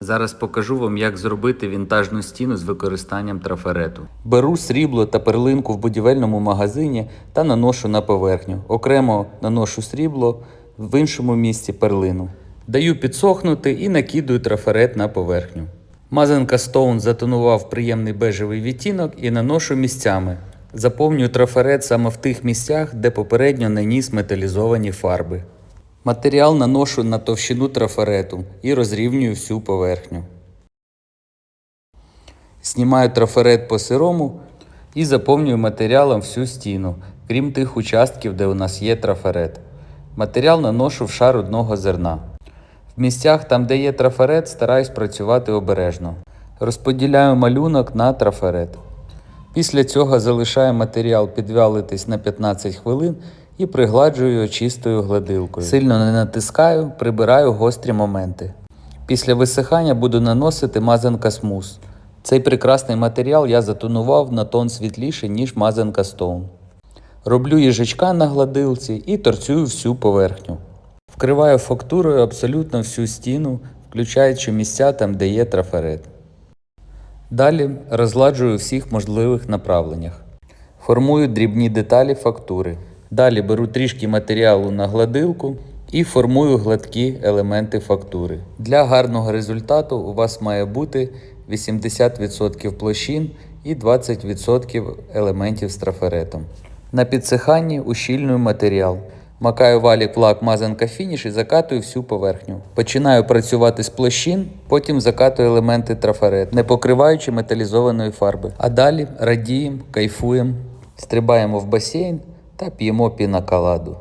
Зараз покажу вам, як зробити вінтажну стіну з використанням трафарету. Беру срібло та перлинку в будівельному магазині та наношу на поверхню. Окремо наношу срібло, в іншому місці перлину. Даю підсохнути і накидую трафарет на поверхню. Мазанка Stone затонував приємний бежевий відтінок і наношу місцями. Заповнюю трафарет саме в тих місцях, де попередньо наніс металізовані фарби. Матеріал наношу на товщину трафарету і розрівнюю всю поверхню. Знімаю трафарет по сирому і заповнюю матеріалом всю стіну, крім тих участків, де у нас є трафарет. Матеріал наношу в шар одного зерна. В місцях, там, де є трафарет, стараюсь працювати обережно. Розподіляю малюнок на трафарет. Після цього залишаю матеріал підвялитись на 15 хвилин і пригладжую чистою гладилкою. Сильно не натискаю, прибираю гострі моменти. Після висихання буду наносити мазанка смус. Цей прекрасний матеріал я затонував на тон світліше, ніж мазанка Stone. Роблю їжачка на гладилці і торцюю всю поверхню. Вкриваю фактурою абсолютно всю стіну, включаючи місця там, де є трафарет. Далі розладжую всіх можливих направленнях. Формую дрібні деталі фактури. Далі беру трішки матеріалу на гладилку і формую гладкі елементи фактури. Для гарного результату у вас має бути 80% площин і 20% елементів з трафаретом. На підсиханні ущільную матеріал. Макаю валік в лак мазанка фініш і закатую всю поверхню. Починаю працювати з площин, потім закатую елементи трафарет, не покриваючи металізованої фарби. А далі радіємо, кайфуємо, стрибаємо в басейн та п'ємо пінакаладу.